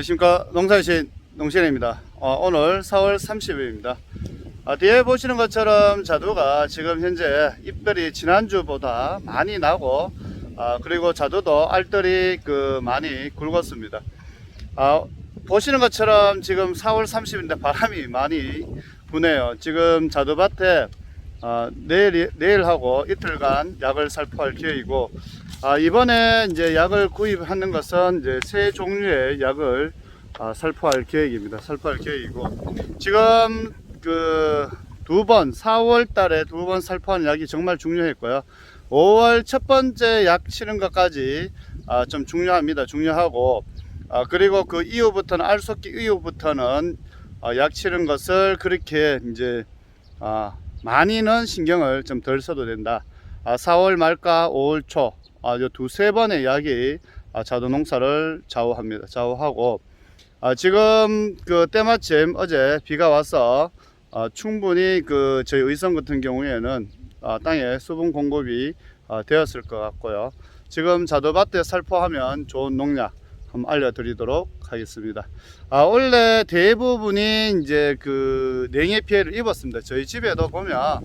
안녕하십니까. 농사이신 농신입니다. 어, 오늘 4월 30일입니다. 아, 뒤에 보시는 것처럼 자두가 지금 현재 잎들이 지난주보다 많이 나고 아, 그리고 자두도 알들이 그 많이 굵었습니다. 아, 보시는 것처럼 지금 4월 30일인데 바람이 많이 부네요. 지금 자두밭에 아, 내일, 내일하고 이틀간 약을 살포할 계획이고 아, 이번에 이제 약을 구입하는 것은 이제 세 종류의 약을 아, 살포할 계획입니다. 살포할 계획이고 지금 그 두 번, 4월 달에 두 번 살포하는 약이 정말 중요했고요. 5월 첫 번째 약 치는 것까지 아, 좀 중요합니다. 중요하고 아, 그리고 그 이후부터는 알속기 이후부터는 아, 약 치는 것을 그렇게 이제 아, 많이는 신경을 좀 덜 써도 된다. 아, 4월 말과 5월 초, 아, 요 두세 번의 약이 아, 자두 농사를 좌우합니다. 좌우하고, 아, 지금 그 때마침 어제 비가 와서 아, 충분히 그 저희 의성 같은 경우에는 아, 땅에 수분 공급이 아, 되었을 것 같고요. 지금 자두밭에 살포하면 좋은 농약 한번 알려드리도록 하겠습니다. 아, 원래 대부분이 이제 그 냉해 피해를 입었습니다. 저희 집에도 보면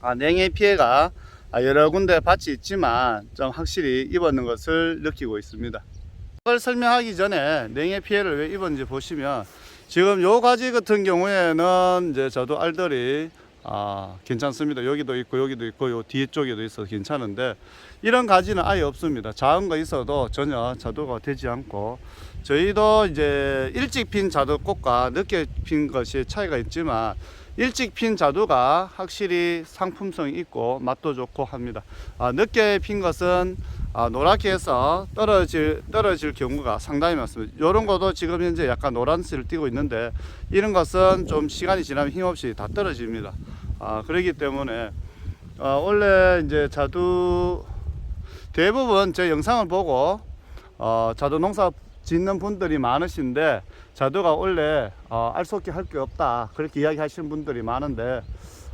아, 냉해 피해가 아, 여러 군데 밭이 있지만 좀 확실히 입었는 것을 느끼고 있습니다. 이걸 설명하기 전에 냉해 피해를 왜 입었는지 보시면 지금 요 가지 같은 경우에는 이제 저도 알들이 아, 괜찮습니다. 여기도 있고 여기도 있고 요 뒤쪽에도 있어서 괜찮은데 이런 가지는 아예 없습니다. 작은 거 있어도 전혀 자두가 되지 않고 저희도 이제 일찍 핀 자두꽃과 늦게 핀 것이 차이가 있지만 일찍 핀 자두가 확실히 상품성이 있고 맛도 좋고 합니다. 아, 늦게 핀 것은 아, 노랗게 해서 떨어질 떨어질 경우가 상당히 많습니다. 이런 것도 지금 현재 약간 노란색을 띠고 있는데 이런 것은 좀 시간이 지나면 힘없이 다 떨어집니다. 아, 그렇기 때문에 아, 원래 이제 자두 대부분 제 영상을 보고 어, 자두 농사 짓는 분들이 많으신데 자두가 원래 어, 알속기 할게 없다 그렇게 이야기하시는 분들이 많은데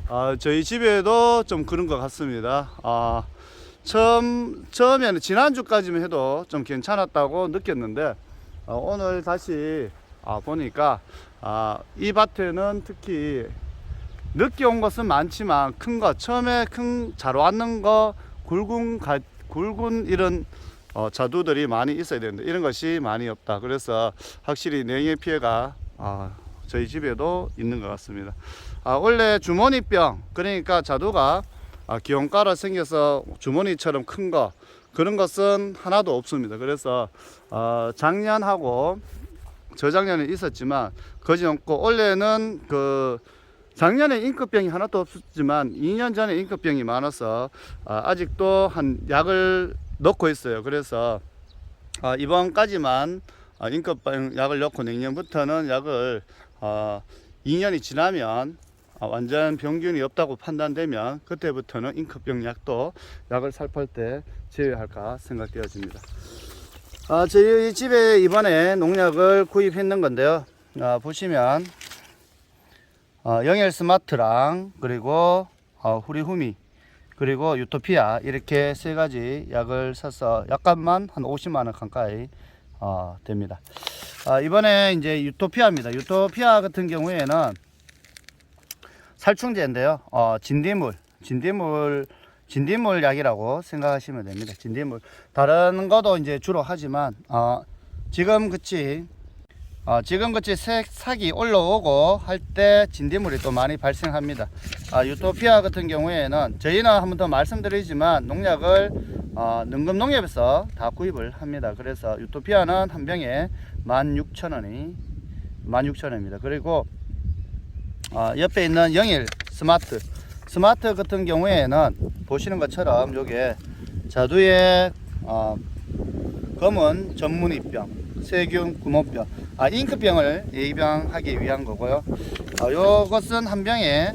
어, 저희 집에도 좀 그런 것 같습니다. 어, 처음 처음에는 지난주까지만 해도 좀 괜찮았다고 느꼈는데 어, 오늘 다시 아, 보니까 아, 이 밭에는 특히 늦게 온 것은 많지만 큰 거 처음에 큰 잘 왔는 거 굵은 가, 굵은 이런 어, 자두들이 많이 있어야 되는데 이런 것이 많이 없다. 그래서 확실히 냉해 피해가 아, 저희 집에도 있는 것 같습니다. 아, 원래 주머니병 그러니까 자두가 아, 기온가라 생겨서 주머니처럼 큰 거 그런 것은 하나도 없습니다. 그래서 어, 작년하고 저작년에 있었지만 거지 없고 올해는 그 작년에 인급병이 하나도 없었지만 2년 전에 인급병이 많아서 아, 아직도 한 약을 넣고 있어요. 그래서 아, 이번까지만 아, 인급병 약을 넣고 내년부터는 약을 아, 2년이 지나면 아, 완전 병균이 없다고 판단되면 그때부터는 인급병 약도 약을 살포할 때 제외할까 생각되어집니다. 아, 저희 집에 이번에 농약을 구입했는 건데요. 아, 보시면 어, 영엘 스마트랑 그리고 어, 후리후미 그리고 유토피아 이렇게 세 가지 약을 사서 약값만 한 50만 원 가까이 어, 됩니다. 아, 이번에 이제 유토피아입니다. 유토피아 같은 경우에는 살충제인데요. 어, 진딧물, 진딧물, 진딧물 약이라고 생각하시면 됩니다. 진딧물. 다른 것도 이제 주로 하지만 어, 지금 그치 어, 지금 같이 색, 삭이 올라오고 할 때 진딧물이 또 많이 발생합니다. 아, 유토피아 같은 경우에는 저희는 한 번 더 말씀드리지만 농약을 어, 능금농협에서 다 구입을 합니다. 그래서 유토피아는 한 병에 16,000원이 16,000원입니다. 그리고 어, 옆에 있는 영일 스마트. 스마트 같은 경우에는 보시는 것처럼 요게 자두의 어, 검은 전문이병 세균 구몬병 아 잉크병을 예방하기 위한 거고요. 아, 요것은 한 병에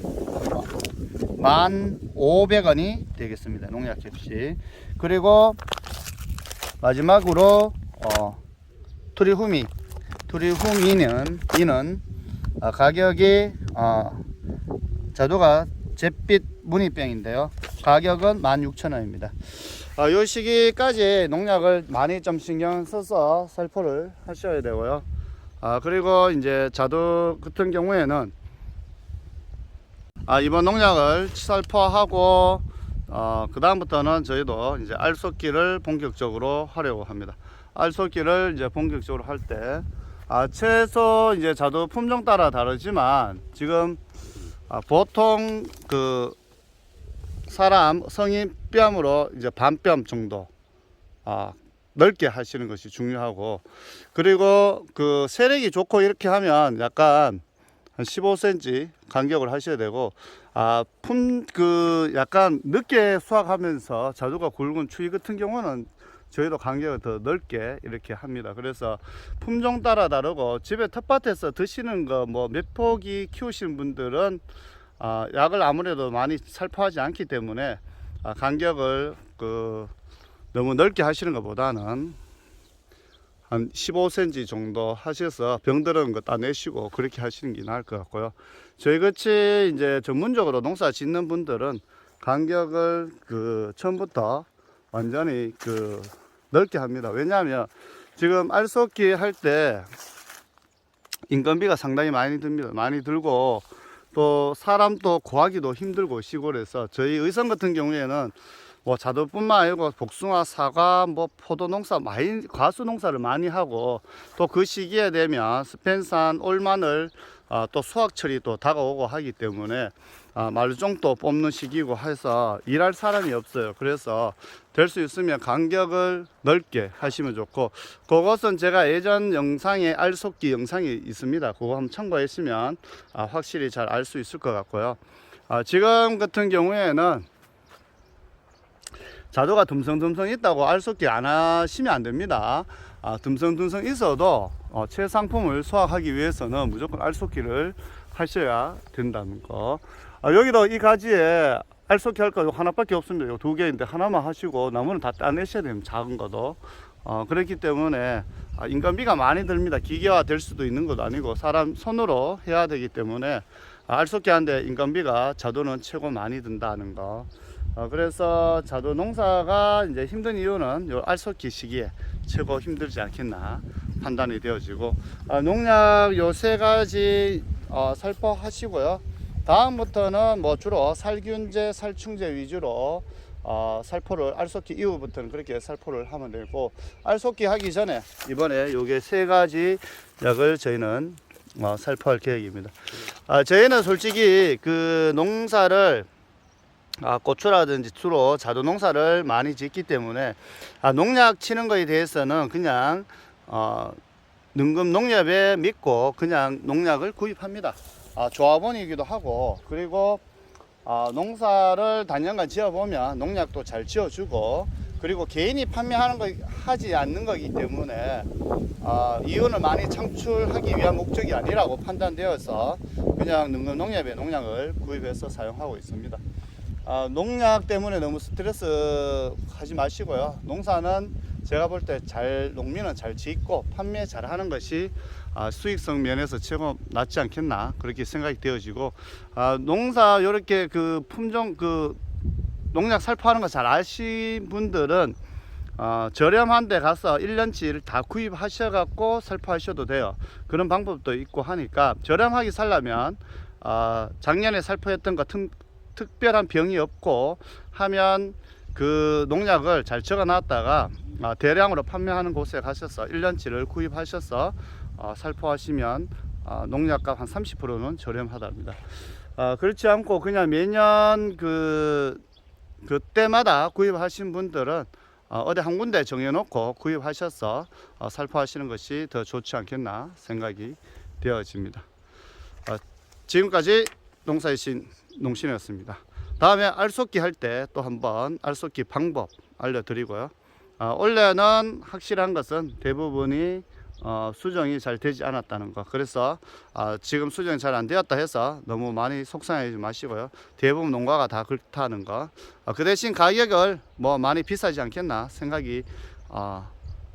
1,500원이 되겠습니다. 농약 접시. 그리고 마지막으로 어, 투리후미. 투리후미는 이는 아, 가격이 어, 자두가 잿빛 무늬병인데요 가격은 16,000원입니다 아, 요 시기까지 농약을 많이 좀 신경 써서 살포를 하셔야 되고요. 아, 그리고 이제 자두 같은 경우에는 아, 이번 농약을 살포하고 어, 그 다음부터는 저희도 이제 알속기를 본격적으로 하려고 합니다. 알속기를 이제 본격적으로 할 때, 아, 채소 이제 자두 품종 따라 다르지만 지금 아, 보통 그 사람 성인 뺨으로 이제 반뼘 정도 아, 넓게 하시는 것이 중요하고 그리고 그 세력이 좋고 이렇게 하면 약간 한 15cm 간격을 하셔야 되고 아 품 그 약간 늦게 수확하면서 자두가 굵은 추위 같은 경우는 저희도 간격을 더 넓게 이렇게 합니다. 그래서 품종 따라 다르고 집에 텃밭에서 드시는 거 뭐 몇 포기 키우시는 분들은 아, 약을 아무래도 많이 살포하지 않기 때문에 아, 간격을 그 너무 넓게 하시는 것보다는 한 15cm 정도 하셔서 병들은 거 따내시고 그렇게 하시는 게 나을 것 같고요. 저희 같이 이제 전문적으로 농사 짓는 분들은 간격을 그 처음부터 완전히 그 넓게 합니다. 왜냐하면 지금 알속기 할 때 인건비가 상당히 많이 듭니다. 많이 들고 또 사람도 구하기도 힘들고 시골에서 저희 의성 같은 경우에는 뭐 자두뿐만 아니고 복숭아, 사과, 뭐 포도 농사 많이 과수 농사를 많이 하고 또 그 시기에 되면 스펜산, 올마늘 아, 또 수확철이 또 다가오고 하기 때문에 아, 말종도 뽑는 시기고 해서 일할 사람이 없어요. 그래서 될 수 있으면 간격을 넓게 하시면 좋고 그것은 제가 예전 영상에 알속기 영상이 있습니다. 그거 한번 참고하시면 아, 확실히 잘 알 수 있을 것 같고요. 아, 지금 같은 경우에는 자두가 듬성듬성 있다고 알속기 안 하시면 안 됩니다. 아, 듬성듬성 있어도 어, 최상품을 수확하기 위해서는 무조건 알속기를 하셔야 된다는 거. 아, 여기도 이 가지에 알속기 할거 하나밖에 없습니다. 요 두 개인데 하나만 하시고 나머지는 다 따내셔야 됩니다. 작은 거도. 어, 그렇기 때문에 아, 인건비가 많이 듭니다. 기계화 될 수도 있는 것도 아니고 사람 손으로 해야 되기 때문에 아, 알속기 한데 인건비가 자두는 최고 많이 든다는 거. 어, 그래서 자두 농사가 이제 힘든 이유는 요 알속기 시기에 최고 힘들지 않겠나 판단이 되어지고 아, 농약 요 세 가지 어, 살포하시고요. 다음부터는 뭐 주로 살균제, 살충제 위주로 어, 살포를 알속기 이후부터는 그렇게 살포를 하면 되고 알속기 하기 전에 이번에 요게 세 가지 약을 저희는 어, 살포할 계획입니다. 아, 저희는 솔직히 그 농사를 아, 고추라든지 주로 자두 농사를 많이 짓기 때문에 아, 농약 치는 거에 대해서는 그냥 어, 능금 농협에 믿고 그냥 농약을 구입합니다. 아, 조합원이기도 하고 그리고 아, 농사를 단연간 지어보면 농약도 잘 지어주고 그리고 개인이 판매하는 거 하지 않는 거기 때문에 아, 이윤을 많이 창출하기 위한 목적이 아니라고 판단되어서 그냥 능금 농협의 농약을 구입해서 사용하고 있습니다. 아, 농약 때문에 너무 스트레스 하지 마시고요. 농사는 제가 볼 때 잘 농민은 잘 짓고 판매 잘 하는 것이 아, 수익성 면에서 최고 낫지 않겠나 그렇게 생각이 되어지고 아, 농사 이렇게 그 품종 그 농약 살포하는 거 잘 아신 분들은 어, 저렴한 데 가서 1년치를 다 구입하셔 갖고 살포하셔도 돼요. 그런 방법도 있고 하니까 저렴하게 살려면 어, 작년에 살포했던 것 특, 특별한 병이 없고 하면 그 농약을 잘 적어 놨다가 아, 대량으로 판매하는 곳에 가셔서 1년치를 구입하셔서 어, 살포하시면 아, 농약값 한 30%는 저렴하답니다. 아, 그렇지 않고 그냥 매년 그 그때마다 구입하신 분들은 어, 어디 한 군데 정해놓고 구입하셔서 어, 살포하시는 것이 더 좋지 않겠나 생각이 되어집니다. 어, 지금까지 농사의 신 농신이었습니다. 다음에 알속기 할 때 또 한번 알속기 방법 알려드리고요. 어, 원래는 확실한 것은 대부분이 어, 수정이 잘 되지 않았다는 거. 그래서 아, 지금 수정이 잘 안 되었다 해서 너무 많이 속상하지 마시고요. 대부분 농가가 다 그렇다는 거. 아, 그 대신 가격을 뭐 많이 비싸지 않겠나 생각이 아,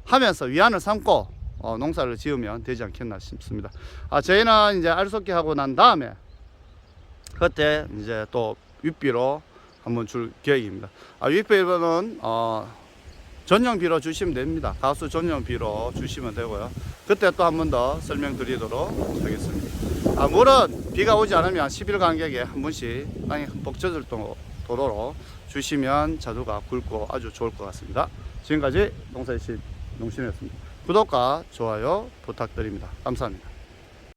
하면서 위안을 삼고 어, 농사를 지으면 되지 않겠나 싶습니다. 아, 저희는 이제 알속기 하고 난 다음에 그때 이제 또 윗비로 한번 줄 계획입니다. 아, 윗비로는 어, 전용비로 주시면 됩니다. 가수 전용비로 주시면 되고요. 그때 또 한 번 더 설명드리도록 하겠습니다. 아, 물은 비가 오지 않으면 10일 간격에 한 번씩 땅이 흠뻑 젖을 도- 도로로 주시면 자두가 굵고 아주 좋을 것 같습니다. 지금까지 농사이신 농신이었습니다. 구독과 좋아요 부탁드립니다. 감사합니다.